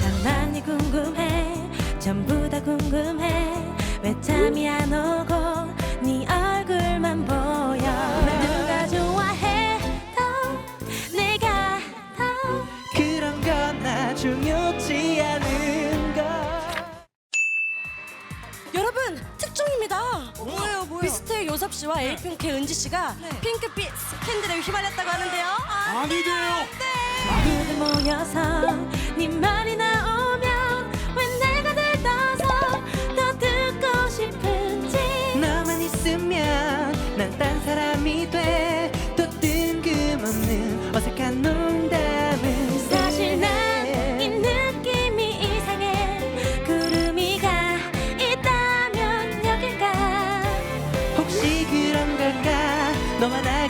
참 많이 궁금해. 전부 다 궁금해. 왜 잠이 안 오고 네 얼굴만 보여? 누가 좋아해? 더? 내가 더? 그런 건 나 중요치 않은 것 여러분 특종입니다. 비스트의 요섭 씨와 에이핑크의 은지 씨가 핑크빛 스캔들에 휘말렸다고 하는데요. 아, 아니 돼요. 모두 모여서 네 말이 나오면 왜 내가 들떠서 더 듣고 싶은지. 너만 있으면 난 딴 사람이 돼. 또 뜬금없는 어색한 농담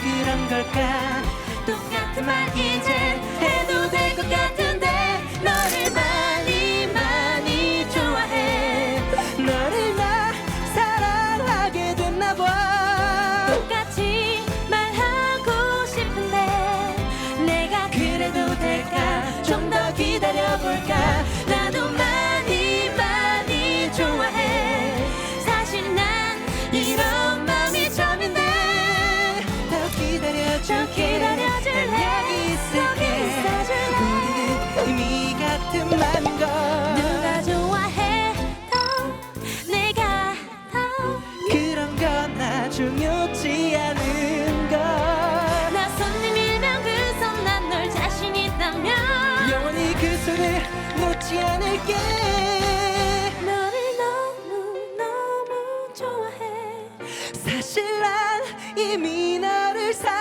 그런 걸까? 똑같은 말 이제 해도 될 것 같은데 너를 많이 많이 좋아해. 너를 나 사랑하게 됐나 봐. 똑같이 말하고 싶은데 내가 그래도 될까? 좀 더 기다려볼까? 중요치 않은 걸 나선 네 밀면 그손난 널 자신 있다면 영원히 그 손을 놓지 않을게. 너를 너무 너무 좋아해. 사실 난 이미 너를 사